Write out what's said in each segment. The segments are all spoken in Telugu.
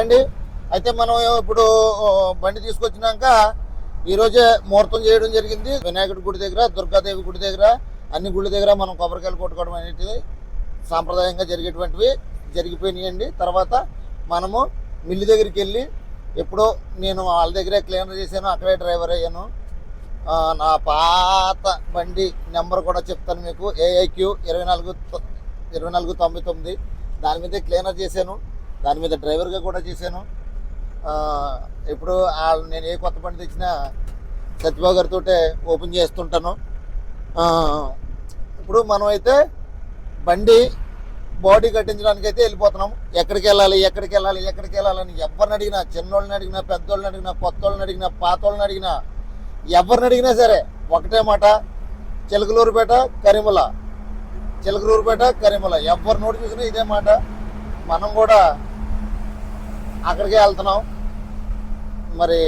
అండి. అయితే మనం ఇప్పుడు బండి తీసుకొచ్చినాక ఈరోజే ముహూర్తం చేయడం జరిగింది. వినాయకుడి గుడి దగ్గర దుర్గాదేవి గుడి దగ్గర అన్ని గుడి దగ్గర మనం కొబ్బరికాయలు కొట్టుకోవడం అనేటివి సాంప్రదాయంగా జరిగేటువంటివి జరిగిపోయినాయండి. తర్వాత మనము మిల్లు దగ్గరికి వెళ్ళి ఎప్పుడో నేను వాళ్ళ దగ్గరే క్లీనర్ చేశాను అక్కడే డ్రైవర్ అయ్యాను. నా పాత బండి నెంబర్ కూడా చెప్తాను మీకు ఏఐక్యూ ఇరవై నాలుగు ఇరవై నాలుగు తొంభై తొమ్మిది. దాని మీదే క్లీనర్ చేశాను. దాని మీద డ్రైవర్గా కూడా చేశాను. ఇప్పుడు నేను ఏ కొత్త బండి తెచ్చినా సత్యబాబు గారితో ఓపెన్ చేస్తుంటాను. ఇప్పుడు మనం అయితే బండి బాడీ కట్టించడానికి అయితే వెళ్ళిపోతున్నాం. ఎక్కడికి వెళ్ళాలి ఎక్కడికి వెళ్ళాలి ఎక్కడికి వెళ్ళాలని ఎవరిని అడిగినా చిన్నోళ్ళని అడిగినా పెద్దోళ్ళని అడిగినా కొత్త వాళ్ళని అడిగినా పాత వాళ్ళని అడిగినా ఎవరిని అడిగినా సరే ఒకటే మాట చిలకలూరుపేట కరిమల చిలకలూరుపేట కరిమల ఎవరి నోటి చూసినా ఇదే మాట. మనం కూడా అక్కడికే వెళ్తున్నాం. మరి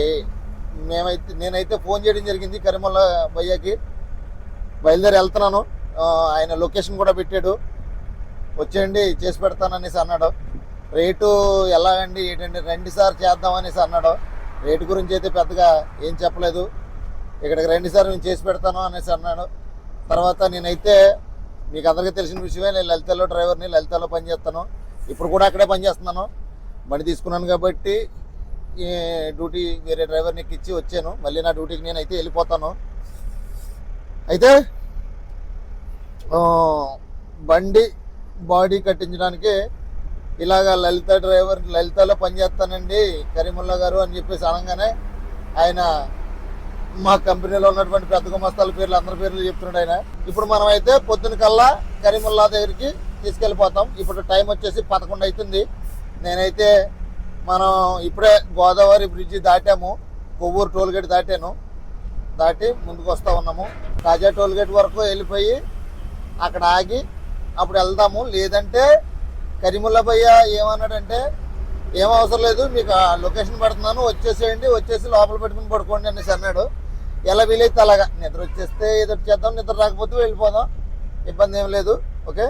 మేమైతే నేనైతే ఫోన్ చేయడం జరిగింది కరిముల భయ్యకి. బయలుదేరి వెళ్తున్నాను. ఆయన లొకేషన్ కూడా పెట్టాడు. వచ్చేయండి చేసి పెడతాననేసి అన్నాడు. రేటు ఎలా అండి ఏంటండి రెండు సార్ చేద్దామనేసి అన్నాడు. రేటు గురించి అయితే పెద్దగా ఏం చెప్పలేదు. ఇక్కడికి రెండుసార్లు సార్ నేను చేసి పెడతాను అనేసి అన్నాడు. తర్వాత నేనైతే మీకు అందరికీ తెలిసిన విషయమే నేను లలితలో డ్రైవర్ని లలితలో పనిచేస్తాను. ఇప్పుడు కూడా అక్కడే పనిచేస్తున్నాను. బండి తీసుకున్నాను కాబట్టి డ్యూటీ వేరే డ్రైవర్ని ఇచ్చి వచ్చాను. మళ్ళీ నా డ్యూటీకి నేను అయితే వెళ్ళిపోతాను. అయితే బండి బాడీ కట్టించడానికి ఇలాగ లలిత డ్రైవర్ లలితలో పనిచేస్తానండి కరీముల్లా గారు అని చెప్పేసి అనగానే ఆయన మా కంపెనీలో ఉన్నటువంటి పెద్ద గుమస్తాల పేర్లు అందరి పేర్లు చెప్తున్నాడు ఆయన. ఇప్పుడు మనం అయితే పొద్దున కల్లా కరీముల్లా దగ్గరికి తీసుకెళ్ళిపోతాం. ఇప్పుడు టైం వచ్చేసి పదకొండు అవుతుంది. నేనైతే మనం ఇప్పుడే గోదావరి బ్రిడ్జి దాటాము. కొవ్వూరు టోల్గేట్ దాటాను. దాటి ముందుకు వస్తూ ఉన్నాము. తాజా టోల్గేట్ వరకు వెళ్ళిపోయి అక్కడ ఆగి అప్పుడు వెళ్దాము. లేదంటే కరిముల్లభయ్య ఏమన్నాడంటే ఏం అవసరం లేదు మీకు ఆ లొకేషన్ పెడుతున్నాను. వచ్చేసేయండి. వచ్చేసి లోపల పెట్టుకుని పడుకోండి అనేసి అన్నాడు. ఎలా వీలైతే అలాగా. నిద్ర వచ్చేస్తే ఎదురు చేద్దాం నిద్ర రాకపోతే వెళ్ళిపోదాం. ఇబ్బంది ఏం లేదు. ఓకే?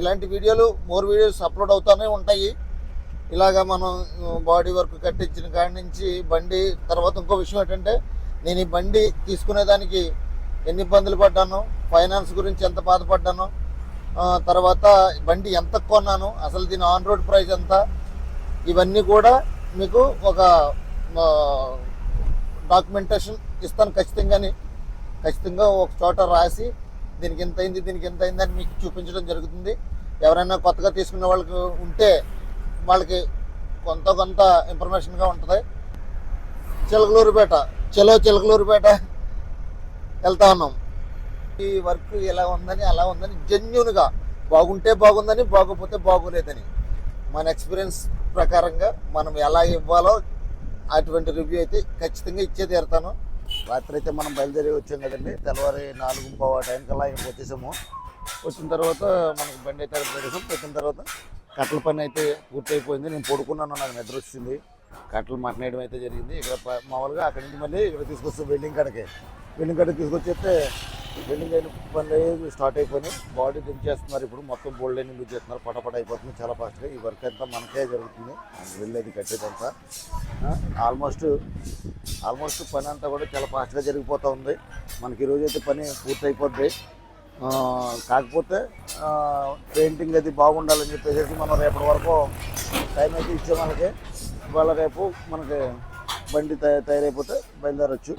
ఇలాంటి వీడియోలు మోర్ వీడియోస్ అప్లోడ్ అవుతూనే ఉంటాయి. ఇలాగా మనం బాడీ వర్క్ కట్టించిన కాడి నుంచి బండి తర్వాత ఇంకో విషయం ఏంటంటే నేను ఈ బండి తీసుకునేదానికి ఎన్ని ఇబ్బందులు పడ్డాను ఫైనాన్స్ గురించి ఎంత బాధపడ్డాను తర్వాత బండి ఎంత కొన్నాను అసలు దీని ఆన్ రోడ్ ప్రైస్ ఎంత ఇవన్నీ కూడా మీకు ఒక డాక్యుమెంటేషన్ ఇస్తాను ఖచ్చితంగాని ఖచ్చితంగా ఒక చోట రాసి దీనికి ఎంత అయింది దీనికి ఎంత అయింది అని మీకు చూపించడం జరుగుతుంది. ఎవరైనా కొత్తగా తీసుకునే వాళ్ళకి ఉంటే వాళ్ళకి కొంత కొంత ఇన్ఫర్మేషన్గా ఉంటుంది. చిలకలూరుపేట చలో చిలకలూరుపేట వెళ్తా ఉన్నాం. ఈ వర్క్ ఇలా ఉందని అలా ఉందని జెన్యున్గా బాగుంటే బాగుందని బాగోపోతే బాగోలేదని మన ఎక్స్పీరియన్స్ ప్రకారంగా మనం ఎలా ఇవ్వాలో అటువంటి రివ్యూ అయితే ఖచ్చితంగా ఇచ్చే తీరుతాను. రాత్రి అయితే మనం బయలుదేరి వచ్చాం కదండి. తెల్లవారి నాలుగు పావు టైంకి అలా ఇక్కడికి వచ్చేసాము. వచ్చిన తర్వాత మనకు బండి అయితే పెట్టేసాం పెట్టిన తర్వాత కట్టల పని అయితే పూర్తి అయిపోయింది నేను పడుకున్నాను నాకు నిద్ర వచ్చింది. కట్టలు మట్టనేయడం అయితే జరిగింది. ఇక్కడ మామూలుగా అక్కడి నుంచి మళ్ళీ ఇక్కడ తీసుకొస్తాం బిల్డింగ్ కాడకి. బిల్డింగ్ కాడకి తీసుకొచ్చేస్తే బిల్డింగ్ అయిన పనులు స్టార్ట్ అయిపోయి బాడీ దించేస్తున్నారు ఇప్పుడు. మొత్తం బోల్డ్ అయిన యూజ్ చేస్తున్నారు. పటపట అయిపోతుంది చాలా ఫాస్ట్గా ఈ వర్క్ అంతా మనకే జరుగుతుంది. వెళ్ళేది కట్టేదంతా. ఆల్మోస్ట్ ఆల్మోస్ట్ పని అంతా కూడా చాలా ఫాస్ట్గా జరిగిపోతూ ఉంది. మనకి ఈరోజు అయితే పని పూర్తి అయిపోద్ది కాకపోతే పెయింటింగ్ అది బాగుండాలని చెప్పేసి మనం రేపటి వరకు టైం అయితే ఇచ్చే మనకి ఇవాళ రేపు మనకి బండి తయ- తయారైపోతే బయలుదేరొచ్చు.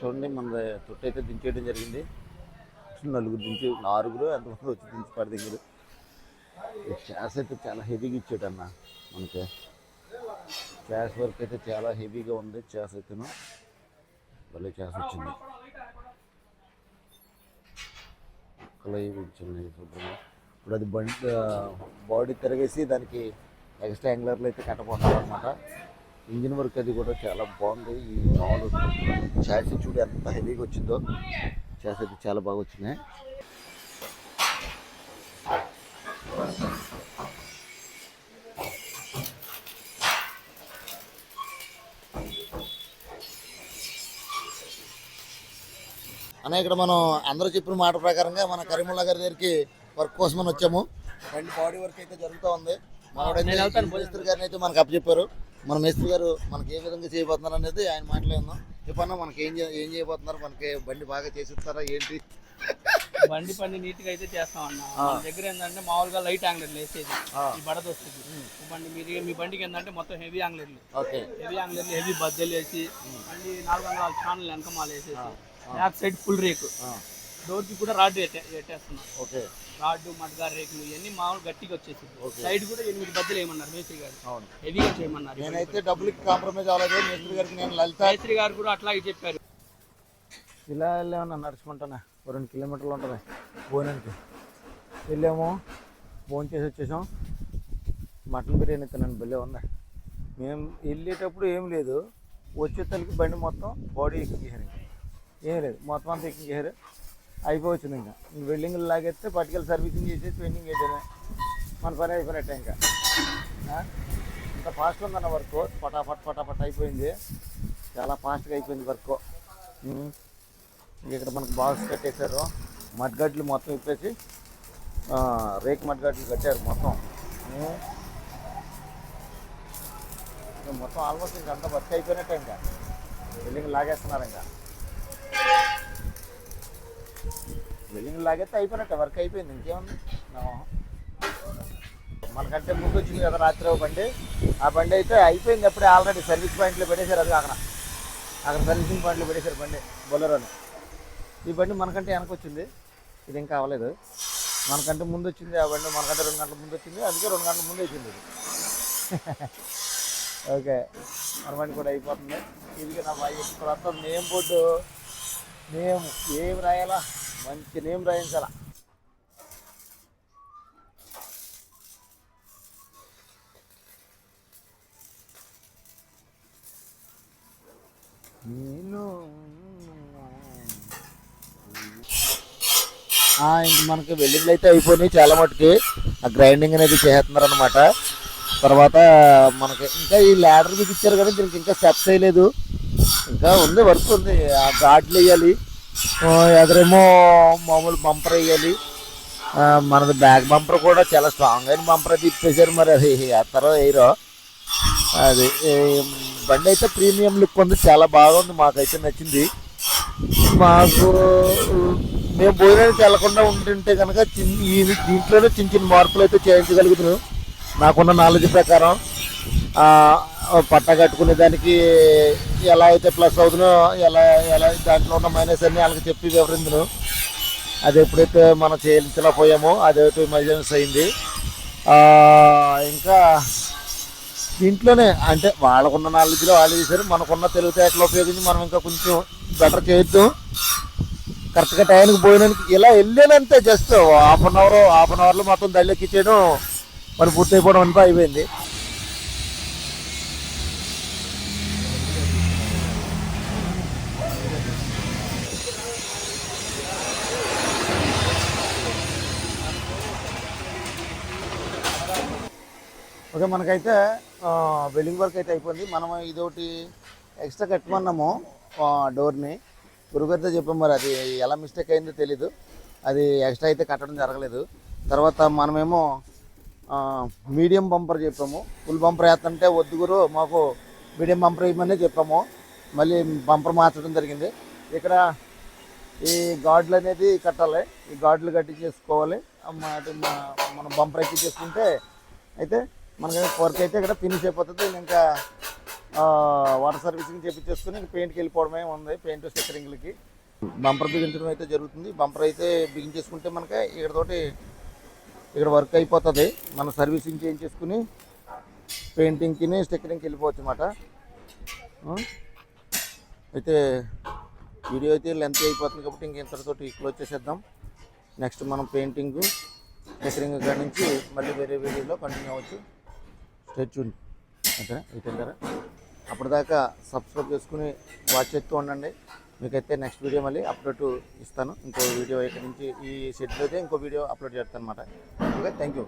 చూడండి మన తొట్టైతే దించేయడం జరిగింది. నలుగురు దించి నాలుగురు ఎంతమంది వచ్చి దించి పడి దగ్గర క్యాష్ అయితే చాలా హెవీగా ఇచ్చాడు అన్న మనకి. క్యాష్ వర్క్ అయితే చాలా హెవీగా ఉంది క్యాష్ అయితేను భలే క్యాష్ వచ్చింది. కలయి ఇచ్చింది శుభ్రంగా ఇప్పుడు అది బండి బాడీ తిరగేసి దానికి ఎక్స్ట్రా యాంగులర్లు అయితే కట్టబోతున్నారు అనమాట ఇంజిన్ వర్క్ అది కూడా చాలా బాగుంది. ఈ నాలుగు చాసి చూడు ఎంత హెవీగా వచ్చిందో. చాసి అయితే చాలా బాగా వచ్చినాయి అన్న ఇక్కడ మనం అందరూ చెప్పిన మాట ప్రకారంగా మన కరీముల్లా గారి దగ్గరికి వర్క్ కోసం అని వచ్చాము. బండి బాడీ వర్క్ అయితే జరుగుతూ ఉంది. మనోడైతే మేస్త్రి గారిని అయితే మనకు అప్పచెప్పారు. మన మేస్త్రి గారు మనకి ఏ విధంగా చేయబోతున్నారు అనేది ఆయన మాటలే ఉందాం చెప్పన్నా మనకి ఏం ఏం చేయబోతున్నారు? మనకి బండి బాగా చేసిస్తారా? ఏంటి? బండి పని నీట్గా అయితే చేస్తాం అన్న మన దగ్గర ఏంటంటే మామూలుగా లైట్ యాంగ్లర్లు వేసేది. ఈ బడద వస్తుంది. బండి మీరు మీ బండికి ఏంటంటే మొత్తం హెవీ యాంగ్లర్లు హెవీ యాంగ్లర్లు హెవీ బద్దెలు వేసి మళ్ళీ నాలుగు వందల ఛానల్ వెనకమాల వేసేసి బ్యాక్ సైడ్ ఫుల్ రేకు డోర్కి కూడా రాడ్ పెట్టేస్తున్నాం ఓకే. రాడ్ మడ్గార్ రేకులు ఇవన్నీ మామూలు గట్టిగా వచ్చేసింది. సైడ్ కూడా ఎనిమిది బద్దెలు వేయమన్నారు మేస్త్రి గారు. అవును. హెవీగా చేయమన్నారు. నేనైతే డబ్బులకి కాంప్రమైజ్ అవ్వలేదు. మేస్త్రి గారికి నేను లలిత మేస్త్రి గారు కూడా అట్లాగే చెప్పారు. ఇలా వెళ్ళామన్నా నడుచుకుంటానే? ఓ రెండు కిలోమీటర్లు ఉంటుంది. భోజనానికి వెళ్ళాము. భోజనం చేసి వచ్చేసాం. మటన్ బిర్యానీ తిన్నాను. భలే ఉంది. మేము వెళ్ళేటప్పుడు ఏం లేదు. వచ్చే తలకి బండి మొత్తం బాడీ ఎక్కించేసారు ఇంకా. ఏం లేదు. మొత్తం అంతా ఎక్కించేసారు అయిపోవచ్చింది ఇంకా. వెల్డింగ్ లాగేస్తే పట్టుకెళ్ళి సర్వీసింగ్ చేసి పెయింటింగ్ వేసేదే మన పని అయిపోయినట్టే ఇంకా. ఇంత ఫాస్ట్ ఉందన్న వర్క్ పటాపట్ పటాపట్ అయిపోయింది. చాలా ఫాస్ట్గా అయిపోయింది వర్క్ ఇక్కడ మనకు బాక్స్ కట్టేశారు. మడ్గడ్లు మొత్తం ఇప్పేసి రేక్ మడ్గడ్లు కట్టారు మొత్తం. మొత్తం ఆల్మోస్ట్ ఇంకా అంతా వర్క్ అయిపోయినట్టే ఇంకా. బిల్డింగ్ లాగేస్తున్నారు ఇంకా. వెళ్ళిన లాగేస్తే అయిపోయినట్టు వర్క్ అయిపోయింది ఇంకేముంది మనకంటే ముందు వచ్చింది కదా రాత్రి ఒక బండి. ఆ బండి అయితే అయిపోయింది అప్పుడే ఆల్రెడీ సర్వీస్ పాయింట్లో పెట్టేశారు అది అక్కడ. అక్కడ సర్వీసింగ్ పాయింట్లో పెట్టేశారు బండి బొలరోని. ఈ బండి మనకంటే వెనక వచ్చింది ఇది ఇంకా అవ్వలేదు మనకంటే ముందు వచ్చింది ఆ బండి మనకంటే రెండు గంటల ముందు వచ్చింది అందుకే రెండు గంటల ముందు వచ్చింది ఇది. ఓకే మన బండి కూడా అయిపోతుంది. ఇది నా బాయ్ ఇప్పుడు నేమ్ బోర్డు నేమ్ ఏం రాయాలా? మంచి నేమ్ రాయించాలా? నేను ఇంక మనకి వెల్లుల్లి అయితే అయిపోయినాయి చాలా మటుకి. ఆ గ్రైండింగ్ అనేది చేస్తున్నారు అనమాట తర్వాత మనకి ఇంకా ఈ ల్యాడర్ మీకు ఇచ్చారు కానీ దీనికి ఇంకా స్టెప్స్ వేయలేదు. ఇంకా ఉంది వర్క్ ఉంది. ఆ ఘాట్లు వేయాలి. ఎదరేమో ఎదురేమో మామూలు బంపర్ వేయాలి. మనది బ్యాక్ బంపర్ కూడా చాలా స్ట్రాంగ్ అయిన బంపర్ అయితే ఇప్పేశారు మరి. అది ఎత్తరో వేయరో. అది బండి అయితే ప్రీమియం లుక్ ఉంది చాలా బాగుంది మాకైతే నచ్చింది. మాకు మేము భోజనానికి వెళ్ళకుండా ఉంటుంటే కనుక చిన్న ఈ దీంట్లోనే చిన్న చిన్న మార్పులు అయితే చేయించగలుగుతున్నాం. నాకున్న నాలెడ్జ్ ప్రకారం. పట్ట కట్టుకునే దానికి ఎలా అయితే ప్లస్ అవుతుందో ఎలా ఎలా దాంట్లో ఉన్న మైనస్ అన్ని వాళ్ళకి చెప్పి వివరించను. అది ఎప్పుడైతే మనం చేయించలేకపోయామో అదైతే మైనస్ అయింది. ఇంకా దీంట్లోనే అంటే వాళ్ళకున్న నాలెడ్జ్లో వాళ్ళు చేశారు మనకున్న తెలివితేటలు ఉపయోగించి మనం ఇంకా కొంచెం బెటర్ చేద్దాం కరెక్ట్గా టైంకి పోయినానికి ఇలా వెళ్ళానంతే just half an hour half an అవర్లో మొత్తం దళ్ళెక్కిచ్చేయడం మరి పూర్తి అయిపోవడం అంతా అయిపోయింది. ఓకే మనకైతే వెల్డింగ్ వర్క్ అయితే అయిపోయింది. మనం ఇదొకటి ఎక్స్ట్రా కట్టమన్నాము డోర్ని. గురుగారితో చెప్పాం మరి అది ఎలా మిస్టేక్ అయిందో తెలీదు. అది ఎక్స్ట్రా అయితే కట్టడం జరగలేదు. తర్వాత మనమేమో మీడియం బంపర్ చెప్పాము. ఫుల్ బంపర్ వేస్తుంటే వద్దు గురు మాకు మీడియం బంపర్ వేయమని చెప్పాము. మళ్ళీ బంపర్ మార్చడం జరిగింది. ఇక్కడ ఈ గాడ్లు అనేది కట్టాలి. ఈ గాడ్లు కట్టి చేసుకోవాలి అది మనం బంపర్ ఎక్కించేసుకుంటే అయితే మనకి వర్క్ అయితే ఇక్కడ ఫినిష్ అయిపోతుంది. ఇంకా వాటర్ సర్వీసింగ్ చేపించేసుకుని పెయింట్కి వెళ్ళిపోవడమే ఉంది పెయింట్ స్టిక్కరింగ్లకి బంపర్ బిగించడం అయితే జరుగుతుంది. బంపర్ అయితే బిగించేసుకుంటే మనకి ఇక్కడతోటి ఇక్కడ వర్క్ అయిపోతుంది. మనం సర్వీసింగ్ చేయించేసుకుని పెయింటింగ్కి స్టిక్కరింగ్కి వెళ్ళిపోవచ్చు అన్నమాట. అయితే వీడియో అయితే లెంత్ అయిపోతుంది కాబట్టి ఇంక ఇంతటితోటి క్లోజ్ చేసేద్దాం. నెక్స్ట్ మనం పెయింటింగ్ స్టిక్కరింగ్ కాడ నుంచి మళ్ళీ వేరే వీడియోలో కంటిన్యూ అవ్వచ్చు. తెచ్చుండి. ఓకేనా? అయిపోయిందారా అప్పటిదాకా సబ్స్క్రైబ్ చేసుకుని వాచ్ చేస్తూ ఉండండి. మీకైతే నెక్స్ట్ వీడియో మళ్ళీ అప్లోడ్ ఇస్తాను. ఇంకో వీడియో ఇక్కడ నుంచి ఈ షెడ్యూల్ అయితే ఇంకో వీడియో అప్లోడ్ చేస్తాను అనమాట ఓకే థ్యాంక్ యూ